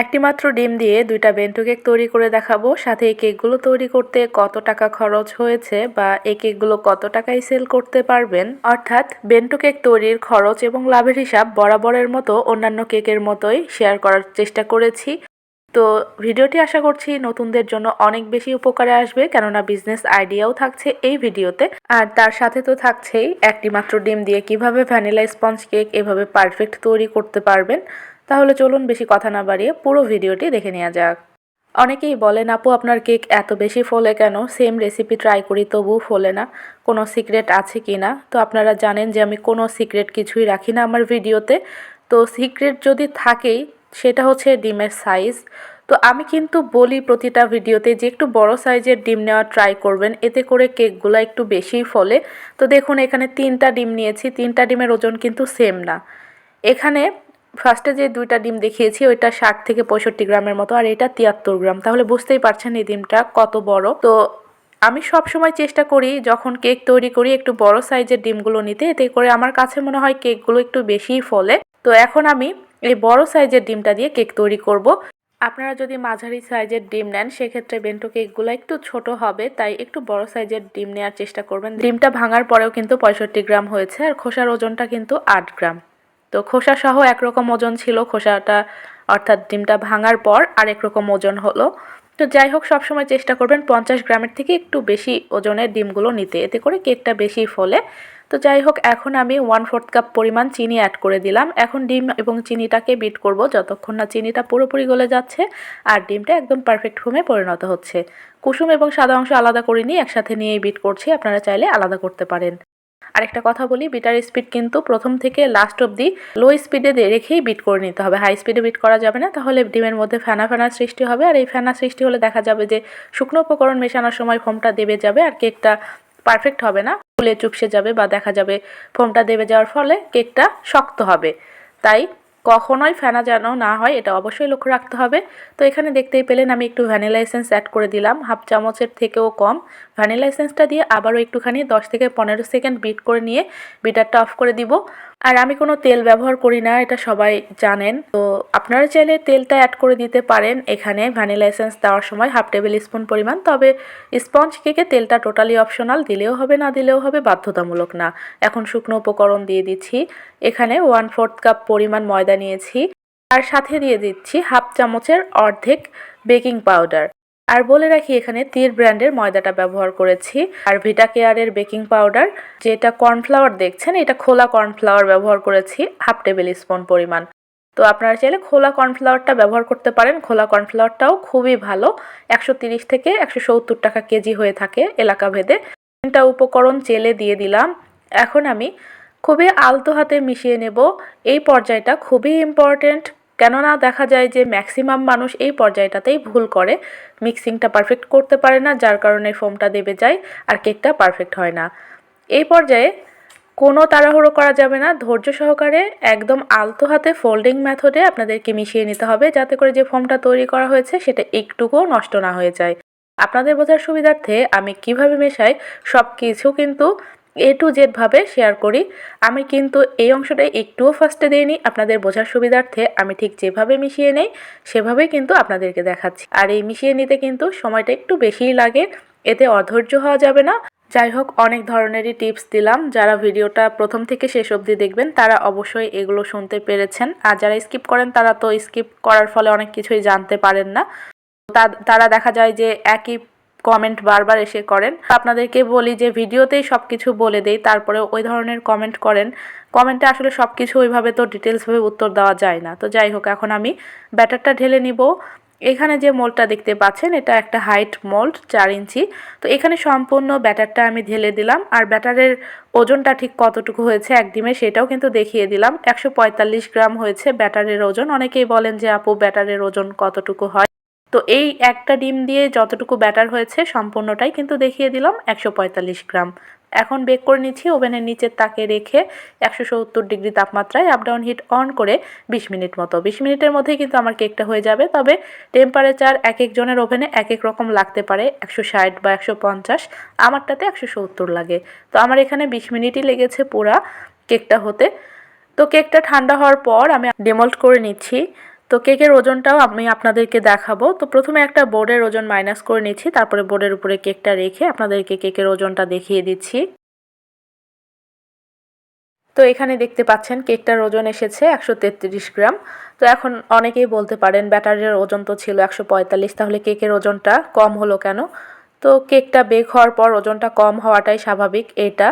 একটি মাত্র ডিম দিয়ে দুইটা বেন্টো কেক তৈরি করে দেখাবো। সাথে এই কেকগুলো তৈরি করতে কত টাকা খরচ হয়েছে বা এই কেকগুলো কত টাকায় সেল করতে পারবেন? অর্থাৎ বেন্টো কেক তৈরির খরচ এবং লাভের হিসাব বরাবরের মতো অন্যান্য কেকের মতোই শেয়ার করার চেষ্টা করেছি। তো ভিডিওটি আশা করছি নতুনদের জন্য অনেক বেশি উপকারে আসবে, কেননা বিজনেস আইডিয়াও থাকছে এই ভিডিওতে। আর তার সাথে তো থাকছেই একটি মাত্র ডিম দিয়ে কীভাবে ভ্যানিলা স্পঞ্জ কেক এভাবে পারফেক্ট তৈরি করতে পারবেন। তাহলে চলুন বেশি কথা না বাড়িয়ে পুরো ভিডিওটি দেখে নেওয়া যাক। অনেকেই বলেন, আপু, আপনার কেক এত বেশি ফলে কেন? সেম রেসিপি ট্রাই করি, তবুও ফলে না। কোনো সিক্রেট আছে কি না? তো আপনারা জানেন যে, আমি কোনো সিক্রেট কিছুই রাখি না আমার ভিডিওতে। তো সিক্রেট যদি থাকেই, সেটা হচ্ছে ডিমের সাইজ তো আমি কিন্তু বলি প্রতিটা ভিডিওতে যে, একটু বড় সাইজের ডিম নেওয়া ট্রাই করবেন। এতে করে কেকগুলো একটু বেশিই ফলে। তো দেখুন, এখানে তিনটা ডিম নিয়েছি। তিনটা ডিমের ওজন কিন্তু সেম না। এখানে ফার্স্টে যে দুইটা ডিম দেখিয়েছি, ওইটা ষাট থেকে পঁয়ষট্টি গ্রামের মতো, আর এটা তিয়াত্তর গ্রাম। তাহলে বুঝতেই পারছেন এই ডিমটা কত বড়। তো আমি সব সময় চেষ্টা করি, যখন কেক তৈরি করি, একটু বড় সাইজের ডিমগুলো নিতে। এতে করে আমার কাছে মনে হয় কেকগুলো একটু বেশিই ফলে। তো এখন আমি এই বড় সাইজের ডিমটা দিয়ে কেক তৈরি করব। আপনারা যদি মাঝারি সাইজের ডিম নেন, সেক্ষেত্রে বেন্টো কেকগুলো একটু ছোট হবে, তাই একটু বড় সাইজের ডিম নেওয়ার চেষ্টা করবেন। ডিমটা ভাঙার পরেও কিন্তু পঁয়ষট্টি গ্রাম হয়েছে, আর খোসার ওজনটা কিন্তু আট গ্রাম। খোসা সহ একরকম ওজন ছিল। খোসাটা অর্থাৎ ডিমটা ভাঙার পর আরেক রকম ওজন হলো। তো যাই হোক, সবসময় চেষ্টা করবেন পঞ্চাশ গ্রামের থেকে একটু বেশি ওজনের ডিমগুলো নিতে। এতে করে কেকটা বেশি ফলে। তো যাই হোক, এখন আমি ওয়ান ফোর্থ কাপ পরিমাণ চিনি অ্যাড করে দিলাম। এখন ডিম এবং চিনিটাকে বিট করব যতক্ষণ না চিনিটা পুরোপুরি গলে যাচ্ছে আর ডিমটা একদম পারফেক্ট ফোমে পরিণত হচ্ছে। কুসুম এবং সাদা অংশ আলাদা করে নিয়ে একসাথে নিয়েই বিট করছি। আপনারা চাইলে আলাদা করতে পারেন। আরেকটা কথা বলি বিটার স্পিড কিন্তু প্রথম থেকে লাস্ট অবধি লো স্পিডে রেখেই বিট করে নিতে হবে। হাই স্পিডে বিট করা যাবে না, তাহলে ডিমের মধ্যে ফ্যানা ফ্যানার সৃষ্টি হবে। আর এই ফেনা সৃষ্টি হলে দেখা যাবে যে শুকনো উপকরণ মেশানোর সময় ফোমটা দেবে যাবে আর কেকটা পারফেক্ট হবে না। ফুলে চুপসে যাবে বা দেখা যাবে ফোমটা দেবে যাওয়ার ফলে কেকটা শক্ত হবে। তাই কখনোই ফেনা যেন না হয়, এটা অবশ্যই লক্ষ্য রাখতে হবে। তো এখানে দেখতেই পেলেন, আমি একটু ভ্যানিলা এসেন্স অ্যাড করে দিলাম। হাফ চামচের থেকেও কম। ভ্যানিলা এসেন্সটা দিয়ে আবারও একটুখানি দশ থেকে পনেরো সেকেন্ড বিট করে নিয়ে বিটারটা অফ করে দিব। আর আমি কোনো তেল ব্যবহার করি না, এটা সবাই জানেন। তো আপনারা চাইলে তেলটা অ্যাড করে দিতে পারেন। এখানে ভ্যানিলা এসেন্স দেওয়ার সময় হাফ টেবিল স্পুন পরিমাণ, তবে স্পঞ্জ কেকে তেলটা টোটালি অপশনাল দিলেও হবে না, দিলেও হবে, বাধ্যতামূলক না। এখন শুকনো উপকরণ দিয়ে দিচ্ছি। এখানে ওয়ান ফোর্থ কাপ পরিমাণ ময়দা নিয়েছি। আর সাথে দিয়ে দিচ্ছি হাফ চামচের অর্ধেক বেকিং পাউডার আর বলে রাখি, এখানে তীর ব্র্যান্ডের ময়দাটা ব্যবহার করেছি। আর ভিটা কেয়ারের বেকিং পাউডার, যেটা কর্নফ্লাওয়ার দেখছেন, এটা খোলা কর্নফ্লাওয়ার ব্যবহার করেছি, হাফ টেবিল স্পুন পরিমাণ। তো আপনারা চাইলে খোলা কর্নফ্লাওয়ারটা ব্যবহার করতে পারেন। খোলা কর্নফ্লাওয়ারটাও খুবই ভালো, একশো থেকে একশো সত্তর টাকা কেজি হয়ে থাকে এলাকা ভেদে তিনটা উপকরণ চেলে দিয়ে দিলাম। এখন আমি খুবই আলতো হাতে মিশিয়ে নেব। এই পর্যায়টা খুবই ইম্পর্টেন্ট কেননা দেখা যায় যে ম্যাক্সিমাম মানুষ এই পর্যায়টাতেই ভুল করে। মিক্সিংটা পারফেক্ট করতে পারে না, যার কারণে ফোমটা দেবে যায় আর কেকটা পারফেক্ট হয় না। এই পর্যায়ে কোনো তাড়াহুড়ো করা যাবে না। ধৈর্য সহকারে একদম আলতো হাতে ফোল্ডিং মেথডে আপনাদেরকে মিশিয়ে নিতে হবে, যাতে করে যে ফোমটা তৈরি করা হয়েছে সেটা একটুকুও নষ্ট না হয়ে যায়। আপনাদের বোঝার সুবিধার্থে আমি কীভাবে মেশাই সব কিছু কিন্তু এ টু জেডভাবে শেয়ার করি। আমি কিন্তু এই অংশটাই একটুও ফার্স্টে দিইনি। আপনাদের বোঝার সুবিধার্থে আমি ঠিক যেভাবে মিশিয়ে নেই, সেভাবেই কিন্তু আপনাদেরকে দেখাচ্ছি। আর এই মিশিয়ে নিতে কিন্তু সময়টা একটু বেশিই লাগে। এতে অধৈর্য হওয়া যাবে না। যাই হোক, অনেক ধরনেরই টিপস দিলাম। যারা ভিডিওটা প্রথম থেকে শেষ অবধি দেখবেন, তারা অবশ্যই এগুলো শুনতে পেরেছেন। আর যারা স্কিপ করেন, তারা তো স্কিপ করার ফলে অনেক কিছুই জানতে পারেন না। তারা দেখা যায় যে একই কমেন্ট বারবার এসে করেন। আপনাদেরকে বলি যে, ভিডিওতেই সব কিছু বলে দেই, তারপরে ওই ধরনের কমেন্ট করেন। কমেন্টে আসলে সব কিছু ওইভাবে তো ডিটেলসভাবে উত্তর দেওয়া যায় না। তো যাই হোক, এখন আমি ব্যাটারটা ঢেলে নিব। এখানে যে মোল্ডটা দেখতে পাচ্ছেন, এটা একটা হাইট মোল্ড চার ইঞ্চি। তো এখানে সম্পূর্ণ ব্যাটারটা আমি ঢেলে দিলাম। আর ব্যাটারের ওজনটা ঠিক কতটুকু হয়েছে এক ডিমে, সেটাও কিন্তু দেখিয়ে দিলাম। একশো পঁয়তাল্লিশ গ্রাম হয়েছে ব্যাটারের ওজন। অনেকেই বলেন যে, আপু, ব্যাটারের ওজন কতটুকু হয়? তো এই একটা ডিম দিয়ে যতটুকু ব্যাটার হয়েছে সম্পূর্ণটাই কিন্তু দেখিয়ে দিলাম একশো পঁয়তাল্লিশ গ্রাম। এখন বেক করে নিচ্ছি ওভেনের নিচের তাকে রেখে একশো সত্তর ডিগ্রি তাপমাত্রায় আপ ডাউন হিট অন করে বিশ মিনিট মতো। বিশ মিনিটের মধ্যেই কিন্তু আমার কেকটা হয়ে যাবে, তবে টেম্পারেচার এক একজনের ওভেনে এক এক রকম লাগতে পারে, একশো ষাট বা একশো পঞ্চাশ, আমারটাতে একশো সত্তর লাগে। তো আমার এখানে বিশ মিনিটই লেগেছে পুরা কেকটা হতে। তো কেকটা ঠান্ডা হওয়ার পর আমি ডেমল্ট করে নিচ্ছি। তো কেকের ওজনটাও আমি আপনাদেরকে দেখাবো। তো প্রথমে একটা বোর্ডের ওজন মাইনাস করে নিচ্ছি, তারপরে বোর্ডের উপরে কেকটা রেখে আপনাদেরকে কেকের ওজনটা দেখিয়ে দিচ্ছি। তো এখানে দেখতে পাচ্ছেন কেকটার ওজন এসেছে একশো তেত্রিশ গ্রাম। তো এখন অনেকেই বলতে পারেন ব্যাটারির ওজন তো ছিল একশো পঁয়তাল্লিশ, তাহলে কেকের ওজনটা কম হলো কেন? তো কেকটা বেক হওয়ার পর ওজনটা কম হওয়াটাই স্বাভাবিক, এটা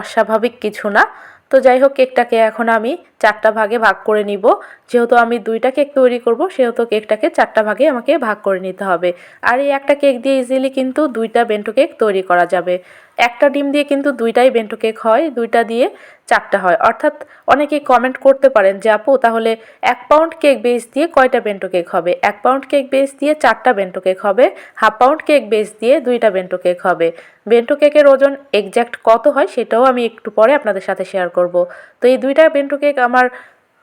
অস্বাভাবিক কিছু না। তো যাই হোক কেকটাকে এখন আমি চারটা ভাগে ভাগ করে নিব। যেহেতু আমি দুইটা কেক তৈরি করব, সেহেতু কেকটাকে চারটা ভাগে আমাকে ভাগ করে নিতে হবে। আর এই একটা কেক দিয়ে ইজিলি কিন্তু দুইটা বেন্টো কেক তৈরি করা যাবে। একটা ডিম দিয়ে কিন্তু দুইটাই বেন্টো কেক হয়, দুইটা দিয়ে চারটা হয়। অর্থাৎ অনেকেই কমেন্ট করতে পারেন যে, আপু, তাহলে এক পাউন্ড কেক বেস দিয়ে কয়টা বেন্টো কেক হবে? এক পাউন্ড কেক বেস দিয়ে চারটা বেন্টো কেক হবে হাফ পাউন্ড কেক বেস দিয়ে দুইটা বেন্টো কেক হবে। বেন্টো কেকের ওজন এক্স্যাক্ট কত হয় সেটাও আমি একটু পরে আপনাদের সাথে শেয়ার করব। তো এই দুইটা বেন্টো কেক আমার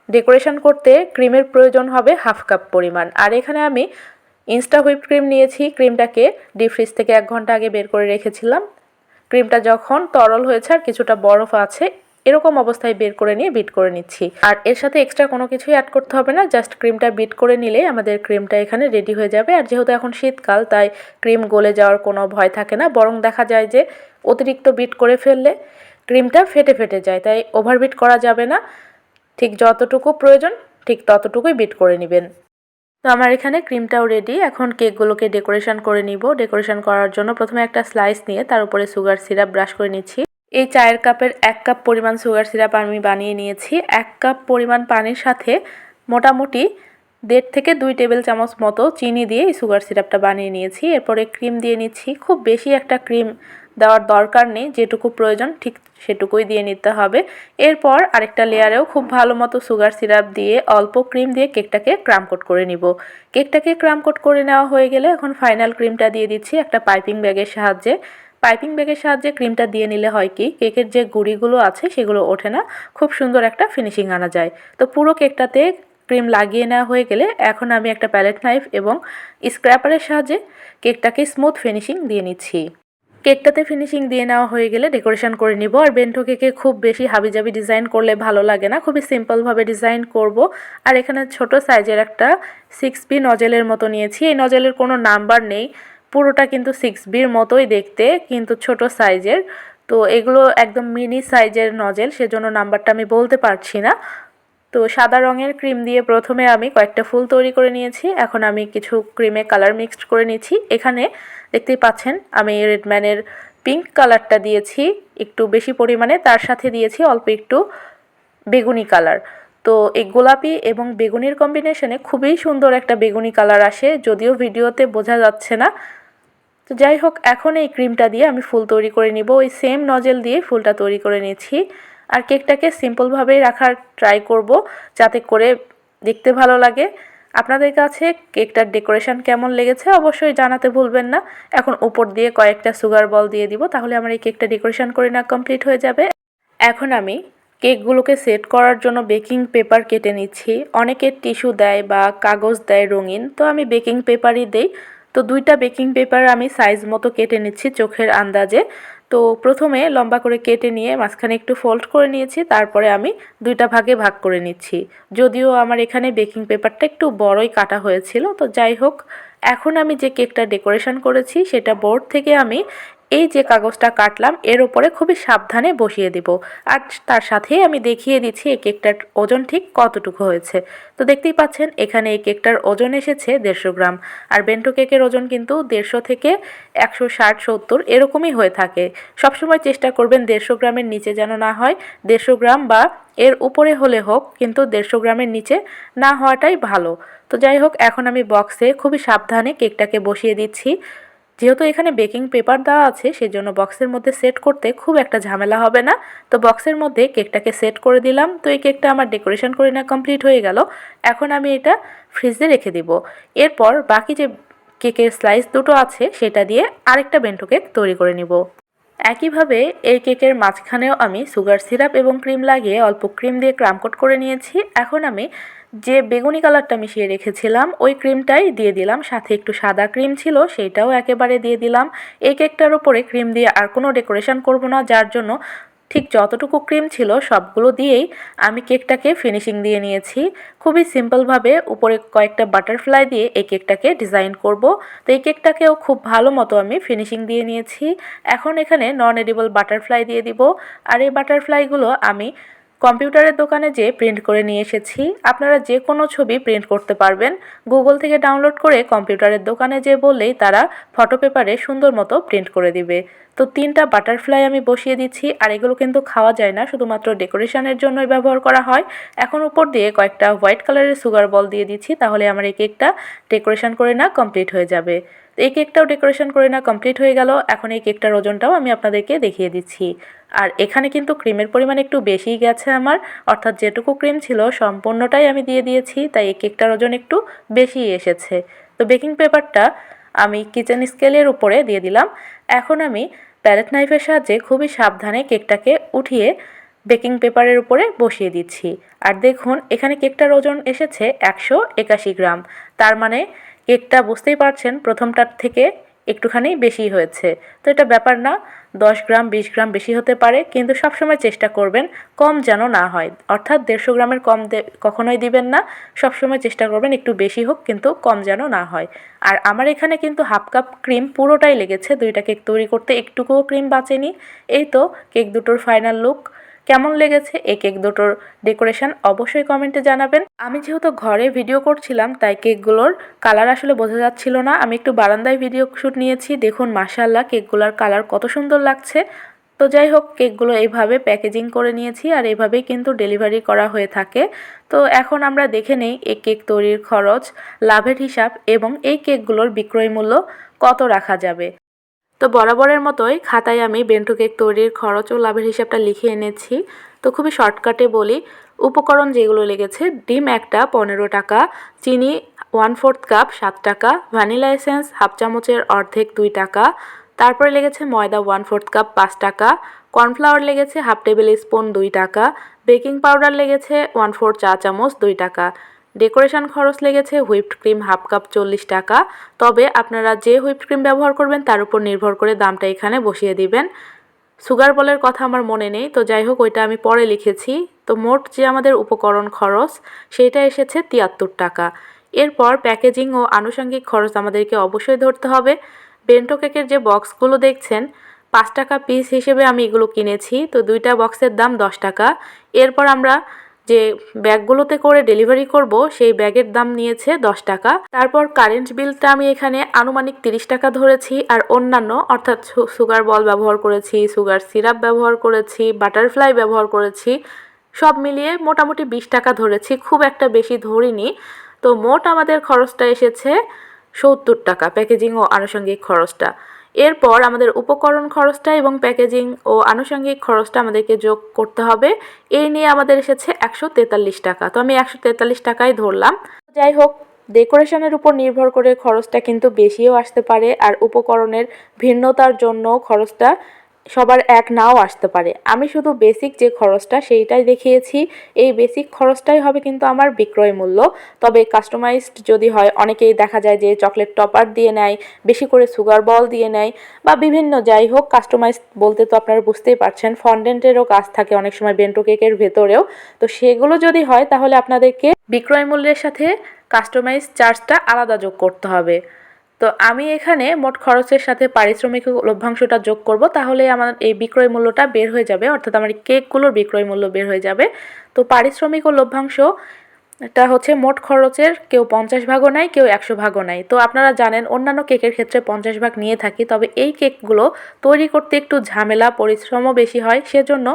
ডেকোরেশন করতে ক্রিমের প্রয়োজন হবে হাফ কাপ পরিমাণ। আর এখানে আমি ইনস্টা হুইপ ক্রিম নিয়েছি। ক্রিমটাকে ডিপ ফ্রিজ থেকে এক ঘণ্টা আগে বের করে রেখেছিলাম। ক্রিমটা যখন তরল হয়েছে আর কিছুটা বরফ আছে, এরকম অবস্থায় বের করে নিয়ে বিট করে নিচ্ছি। আর এর সাথে এক্সট্রা কোনো কিছুই অ্যাড করতে হবে না জাস্ট ক্রিমটা বিট করে নিলে আমাদের ক্রিমটা এখানে রেডি হয়ে যাবে। আর যেহেতু এখন শীতকাল, তাই ক্রিম গলে যাওয়ার কোনো ভয় থাকে না। বরং দেখা যায় যে অতিরিক্ত বিট করে ফেললে ক্রিমটা ফেটে ফেটে যায়, তাই ওভারবিট করা যাবে না। ঠিক যতটুকু প্রয়োজন, ঠিক ততটুকুই বিট করে নেবেন। তো আমার এখানে ক্রিমটাও রেডি এখন কেকগুলোকে ডেকোরেশন করে নিব। ডেকোরেশন করার জন্য প্রথমে একটা স্লাইস নিয়ে তার উপরে সুগার সিরাপ ব্রাশ করে নিচ্ছি। এই চায়ের কাপের এক কাপ পরিমাণ সুগার সিরাপ আমি বানিয়ে নিয়েছি। এক কাপ পরিমাণ পানির সাথে মোটামুটি দেড় থেকে দুই টেবিল চামচ মতো চিনি দিয়ে এই সুগার সিরাপটা বানিয়ে নিয়েছি। এরপরে ক্রিম দিয়ে নিচ্ছি। খুব বেশি একটা ক্রিম দেওয়ার দরকার নেই, যেটুকু প্রয়োজন ঠিক সেটুকুই দিয়ে নিতে হবে। এরপর আরেকটা লেয়ারেও খুব ভালো মতো সুগার সিরাপ দিয়ে অল্প ক্রিম দিয়ে কেকটাকে ক্রামকোট করে নিব। কেকটাকে ক্রামকোট করে নেওয়া হয়ে গেলে এখন ফাইনাল ক্রিমটা দিয়ে দিচ্ছি একটা পাইপিং ব্যাগের সাহায্যে। পাইপিং ব্যাগের সাহায্যে ক্রিমটা দিয়ে নিলে হয় কি, কেকের যে গুড়িগুলো আছে সেগুলো ওঠে না, খুব সুন্দর একটা ফিনিশিং আনা যায়। তো পুরো কেকটাতে ক্রিম লাগিয়ে নেওয়া হয়ে গেলে এখন আমি একটা প্যালেট নাইফ এবং স্ক্র্যাপারের সাহায্যে কেকটাকে স্মুথ ফিনিশিং দিয়ে নিচ্ছি। কেকটাতে ফিনিশিং দিয়ে নেওয়া হয়ে গেলে ডেকোরেশন করে নিব। আর বেন্টো কেকে খুব বেশি হাবিজাবি ডিজাইন করলে ভালো লাগে না, খুবই সিম্পলভাবে ডিজাইন করব। আর এখানে ছোট সাইজের একটা সিক্স বি নজেলের মতো নিয়েছি। এই নজেলের কোনো নাম্বার নেই, পুরোটা কিন্তু সিক্স বির মতোই দেখতে, কিন্তু ছোট সাইজের তো এগুলো একদম মিনি সাইজের নজেল সেজন্য নাম্বারটা আমি বলতে পারছি না। তো সাদা রঙের ক্রিম দিয়ে প্রথমে আমি কয়েকটা ফুল তৈরি করে নিয়েছি। এখন আমি কিছু ক্রিমে কালার মিক্সড করে নিয়েছি এখানে দেখতেই পাচ্ছেন, আমি রেডম্যানের পিঙ্ক কালারটা দিয়েছি। একটু বেশি পরিমাণে, তার সাথে দিয়েছি অল্প একটু বেগুনি কালার। তো এই গোলাপি এবং বেগুনির কম্বিনেশনে খুবই সুন্দর একটা বেগুনি কালার আসে, যদিও ভিডিওতে বোঝা যাচ্ছে না। তো যাই হোক, এখন এই ক্রিমটা দিয়ে আমি ফুল তৈরি করে নিব। ওই সেম নজেল দিয়ে ফুলটা তৈরি করে নিচ্ছি। আর কেকটাকে সিম্পলভাবেই রাখার ট্রাই করব যাতে করে দেখতে ভালো লাগে। আপনাদের কাছে কেকটার ডেকোরেশন কেমন লেগেছে অবশ্যই জানাতে ভুলবেন না। এখন উপর দিয়ে কয়েকটা সুগার বল দিয়ে দিব, তাহলে আমার এই কেকটা ডেকোরেশন করে না কমপ্লিট হয়ে যাবে। এখন আমি কেকগুলোকে সেট করার জন্য বেকিং পেপার কেটে নিচ্ছি। অনেকে টিস্যু দেয় বা কাগজ দেয় রঙিন, তো আমি বেকিং পেপারই দেই। তো দুইটা বেকিং পেপার আমি সাইজ মতো কেটে নিচ্ছি চোখের আন্দাজে। তো প্রথমে লম্বা করে কেটে নিয়ে মাঝখানে একটু ফোল্ড করে নিয়েছি, তারপরে আমি দুইটা ভাগে ভাগ করে নিচ্ছি। যদিও আমার এখানে বেকিং পেপারটা একটু বড়ই কাটা হয়েছিল, তো যাই হোক, এখন আমি যে কেকটা ডেকোরেশন করেছি, সেটা বোর্ড থেকে আমি এই যে কাগজটা কাটলাম, এর উপরে খুবই সাবধানে বসিয়ে দিব। আর তার সাথেই আমি দেখিয়ে দিচ্ছি এই কেকটার ওজন ঠিক কতটুকু হয়েছে। তো দেখতেই পাচ্ছেন, এখানে এই কেকটার ওজন এসেছে দেড়শো গ্রাম। আর বেন্টো কেকের ওজন কিন্তু দেড়শো থেকে একশো ষাট সত্তর এরকমই হয়ে থাকে। সবসময় চেষ্টা করবেন দেড়শো গ্রামের নিচে যেন না হয়। দেড়শো গ্রাম বা এর উপরে হলে হোক, কিন্তু দেড়শো গ্রামের নিচে না হওয়াটাই ভালো। তো যাই হোক, এখন আমি বক্সে খুবই সাবধানে কেকটাকে বসিয়ে দিচ্ছি। যেহেতু এখানে বেকিং পেপার দেওয়া আছে, সেজন্য বক্সের মধ্যে সেট করতে খুব একটা ঝামেলা হবে না। তো বক্সের মধ্যে কেকটাকে সেট করে দিলাম। তো এই কেকটা আমার ডেকোরেশন করে না কমপ্লিট হয়ে গেল। এখন আমি এটা ফ্রিজে রেখে দিব। এরপর বাকি যে কেকের স্লাইস দুটো আছে, সেটা দিয়ে আরেকটা বেন্টো কেক তৈরি করে নিব। একইভাবে এই কেকের মাঝখানেও আমি সুগার সিরাপ এবং ক্রিম লাগিয়ে অল্প ক্রিম দিয়ে ক্রামকোট করে নিয়েছি। এখন আমি যে বেগুনি কালারটা মিশিয়ে রেখেছিলাম, ওই ক্রিমটাই দিয়ে দিলাম। সাথে একটু সাদা ক্রিম ছিল, সেইটাও একেবারে দিয়ে দিলাম। এই কেকটার উপরে ক্রিম দিয়ে আর কোনো ডেকোরেশন করব না, যার জন্য ঠিক যতটুকু ক্রিম ছিল সবগুলো দিয়েই আমি কেকটাকে ফিনিশিং দিয়ে নিয়েছি। খুবই সিম্পলভাবে উপরে কয়েকটা বাটারফ্লাই দিয়ে এই কেকটাকে ডিজাইন করব। তো এই কেকটাকেও খুব ভালো মতো আমি ফিনিশিং দিয়ে নিয়েছি। এখন এখানে নন এডিবল বাটারফ্লাই দিয়ে দিব। আর এই বাটারফ্লাইগুলো আমি কম্পিউটারের দোকানে যেয়ে প্রিন্ট করে নিয়ে এসেছি, আপনারা যে কোনো ছবি প্রিন্ট করতে পারবেন। গুগল থেকে ডাউনলোড করে কম্পিউটারের দোকানে যেয়ে বললেই তারা ফটো পেপারে সুন্দর মতো প্রিন্ট করে দিবে। তো তিনটা বাটারফ্লাই আমি বসিয়ে দিচ্ছি, আর এগুলো কিন্তু খাওয়া যায় না, শুধুমাত্র ডেকোরেশনের জন্যই ব্যবহার করা হয়। এখন উপর দিয়ে কয়েকটা হোয়াইট কালারের সুগার বল দিয়ে দিচ্ছি, তাহলে আমার এই কেকটা ডেকোরেশন করে না কমপ্লিট হয়ে যাবে। এই কেকটাও ডেকোরেশন করে না কমপ্লিট হয়ে গেল। এখন এই কেকটার ওজনটাও আমি আপনাদেরকে দেখিয়ে দিচ্ছি। আর এখানে কিন্তু ক্রিমের পরিমাণ একটু বেশিই গেছে আমার। অর্থাৎ যেটুকু ক্রিম ছিল সম্পূর্ণটাই আমি দিয়ে দিয়েছি, তাই এই কেকটার ওজন একটু বেশিই এসেছে। তো বেকিং পেপারটা আমি কিচেন স্কেলের উপরে দিয়ে দিলাম। এখন আমি প্যালেট নাইফের সাহায্যে খুবই সাবধানে কেকটাকে উঠিয়ে বেকিং পেপারের উপরে বসিয়ে দিচ্ছি। আর দেখুন, এখানে কেকটার ওজন এসেছে একশো একাশি গ্রাম। তার মানে কেকটা বুঝতেই পারছেন, প্রথমটার থেকে একটুখানি বেশি হয়েছে। তো এটা ব্যাপার না, দশ গ্রাম, বিশ গ্রাম বেশি হতে পারে, কিন্তু সবসময় চেষ্টা করবেন কম যেন না হয়। অর্থাৎ দেড়শো গ্রামের কম কখনোই দিবেন না, সবসময় চেষ্টা করবেন একটু বেশি হোক, কিন্তু কম যেন না হয়। আর আমার এখানে কিন্তু হাফ কাপ ক্রিম পুরোটাই লেগেছে, দুইটা কেক তৈরি করতে একটুকুও ক্রিম বাঁচেনি। এই তো, কেক দুটোর ফাইনাল লুক কেমন লেগেছে এই কেক দুটোর ডেকোরেশন অবশ্যই কমেন্টে জানাবেন। আমি যেহেতু ঘরে ভিডিও করছিলাম, তাই কেকগুলোর কালার আসলে বোঝা যাচ্ছিল না। আমি একটু বারান্দায় ভিডিও শ্যুট নিয়েছি। দেখুন মাসাল্লাহ কেকগুলোর কালার কত সুন্দর লাগছে। তো যাই হোক, কেকগুলো এইভাবে প্যাকেজিং করে নিয়েছি আর এইভাবেই কিন্তু ডেলিভারি করা হয়ে থাকে। তো এখন আমরা দেখে নেই এই কেক তৈরির খরচ, লাভের হিসাব এবং এই কেকগুলোর বিক্রয় মূল্য কত রাখা যাবে। তো বরাবরের মতোই খাতায় আমি বেন্টু কেক তৈরির খরচ ও লাভের হিসাবটা লিখে এনেছি। তো খুবই শর্টকাটে বলি, উপকরণ যেগুলো লেগেছে, ডিম একটা, পনেরো টাকা, চিনি ওয়ান ফোর্থ কাপ সাত টাকা ভ্যানিলা এসেন্স হাফ চামচের অর্ধেক, দুই টাকা। তারপরে লেগেছে ময়দা ওয়ান ফোর্থ কাপ পাঁচ টাকা। কর্নফ্লাওয়ার লেগেছে হাফ টেবিল স্পুন, দুই টাকা। বেকিং পাউডার লেগেছে ওয়ান ফোর চা চামচ, দুই টাকা। ডেকোরেশন খরচ লেগেছে, হুইপড ক্রিম হাফ কাপ চল্লিশ টাকা। তবে আপনারা যে হুইপড ক্রিম ব্যবহার করবেন তার উপর নির্ভর করে দামটা এখানে বসিয়ে দিবেন। সুগার বলের কথা আমার মনে নেই, তো যাই হোক, ওইটা আমি পরে লিখেছি। তো মোট যে আমাদের উপকরণ খরচ সেইটা এসেছে তিয়াত্তর টাকা। এরপর প্যাকেজিং ও আনুষঙ্গিক খরচ আমাদেরকে অবশ্যই ধরতে হবে। বেন্টো কেকের যে বক্সগুলো দেখছেন, পাঁচ টাকা পিস হিসেবে আমি এগুলো কিনেছি, তো দুইটা বক্সের দাম দশ টাকা। এরপর আমরা যে ব্যাগগুলোতে করে ডেলিভারি করব, সেই ব্যাগের দাম নিয়েছে দশ টাকা। তারপর কারেন্ট বিলটা আমি এখানে আনুমানিক তিরিশ টাকা ধরেছি আর অন্যান্য, অর্থাৎ সুগার বল ব্যবহার করেছি, সুগার সিরাপ ব্যবহার করেছি, বাটারফ্লাই ব্যবহার করেছি, সব মিলিয়ে মোটামুটি বিশ টাকা ধরেছি, খুব একটা বেশি ধরিনি। তো মোট আমাদের খরচটা এসেছে সত্তর টাকা, প্যাকেজিং ও আনুষঙ্গিক খরচটা। এরপর আমাদের উপকরণ খরচটা এবং প্যাকেজিং ও আনুষঙ্গিক খরচটা আমাদেরকে যোগ করতে হবে। এই নিয়ে আমাদের এসেছে একশো তেতাল্লিশ টাকা। তো আমি একশো তেতাল্লিশ টাকাই ধরলাম। যাই হোক, ডেকোরেশনের উপর নির্ভর করে খরচটা কিন্তু বেশিও আসতে পারে আর উপকরণের ভিন্নতার জন্য খরচটা সবার এক নাও আসতে পারে। আমি শুধু বেসিক যে খরচটা সেইটাই দেখিয়েছি। এই বেসিক খরচটাই হবে কিন্তু আমার বিক্রয় মূল্য। তবে কাস্টমাইজড যদি হয়, অনেকেই দেখা যায় যে চকলেট টপার দিয়ে নেয়, বেশি করে সুগার বল দিয়ে নেয়, বা বিভিন্ন যাই হোক কাস্টমাইজ বলতে তো আপনারা বুঝতেই পারছেন ফন্ডেন্টেরও কাজ থাকে অনেক সময় বেন্টো কেকের ভেতরেও। তো সেগুলো যদি হয়, তাহলে আপনাদেরকে বিক্রয় মূল্যের সাথে কাস্টমাইজ চার্জটা আলাদা যোগ করতে হবে। তো আমি এখানে মোট খরচের সাথে পারিশ্রমিক লভ্যাংশটা যোগ করব, তাহলে আমার এই বিক্রয় মূল্যটা বের হয়ে যাবে, অর্থাৎ আমার কেকগুলোর বিক্রয় মূল্য বের হয়ে যাবে। তো পারিশ্রমিক ও লভ্যাংশ এটা হচ্ছে মোট খরচের কেউ পঞ্চাশ ভাগও নাই কেউ একশো ভাগও নাই তো আপনারা জানেন, অন্যান্য কেকের ক্ষেত্রে পঞ্চাশ ভাগ নিয়ে থাকি, তবে এই কেকগুলো তৈরি করতে একটু ঝামেলা, পরিশ্রমও বেশি হয়। সেজন্য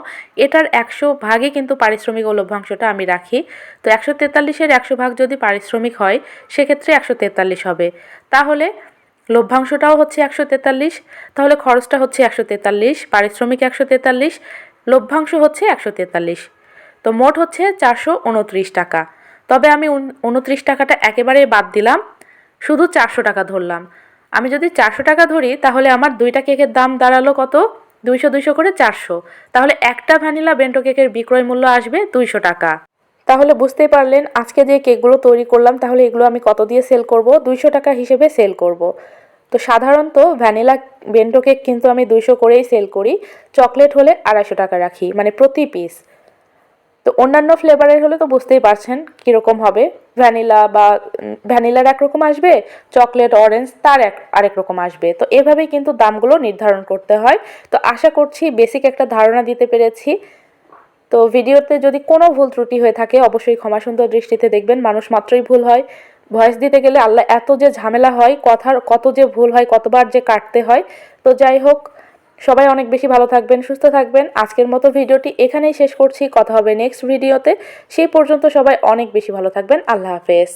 এটার একশো ভাগে কিন্তু পারিশ্রমিক ও লভ্যাংশটা আমি রাখি। তো একশো তেতাল্লিশের একশো ভাগ যদি পারিশ্রমিক হয়, সেক্ষেত্রে একশো তেতাল্লিশ হবে। তাহলে লভ্যাংশটাও হচ্ছে একশো তেতাল্লিশ, তাহলে খরচটা হচ্ছে একশো তেতাল্লিশ, পারিশ্রমিক একশো তেতাল্লিশ, লভ্যাংশ হচ্ছে একশো তেতাল্লিশ। তো মোট হচ্ছে চারশো উনত্রিশ টাকা। তবে আমি উনত্রিশ টাকাটা একেবারেই বাদ দিলাম। শুধু চারশো টাকা ধরলাম। আমি যদি চারশো টাকা ধরি, তাহলে আমার দুইটা কেকের দাম দাঁড়াল কত? দুইশো দুইশো করে চারশো। তাহলে একটা ভ্যানিলা বেন্টো কেকের বিক্রয় মূল্য আসবে দুইশো টাকা। তাহলে বুঝতেই পারলেন, আজকে যে কেকগুলো তৈরি করলাম, তাহলে এগুলো আমি কত দিয়ে সেল করব? দুইশো টাকা হিসেবে সেল করব। তো সাধারণত ভ্যানিলা বেন্টো কেক কিন্তু আমি দুইশো করেই সেল করি। চকলেট হলে আড়াইশো টাকা রাখি মানে প্রতি পিস। তো অন্যান্য ফ্লেভারের হলে তো বুঝতেই পারছেন কীরকম হবে। ভ্যানিলা বা ভ্যানিলার একরকম আসবে চকলেট অরেঞ্জ তার এক, আরেক রকম আসবে। তো এভাবেই কিন্তু দামগুলো নির্ধারণ করতে হয়। তো আশা করছি বেসিক একটা ধারণা দিতে পেরেছি। তো ভিডিওতে যদি কোনো ভুল ত্রুটি হয়ে থাকে, অবশ্যই ক্ষমা সুন্দর দৃষ্টিতে দেখবেন। মানুষ মাত্রই ভুল হয়। ভয়েস দিতে গেলে আল্লাহ এত যে ঝামেলা হয়, কথার, কত যে ভুল হয়, কতবার যে কাটতে হয়। তো যাই হোক সবাই অনেক বেশি ভালো থাকবেন, সুস্থ থাকবেন। আজকের মতো ভিডিওটি এখানেই শেষ করছি। কথা হবে নেক্সট ভিডিওতে সেই পর্যন্ত সবাই অনেক বেশি ভালো থাকবেন। আল্লাহ হাফেজ।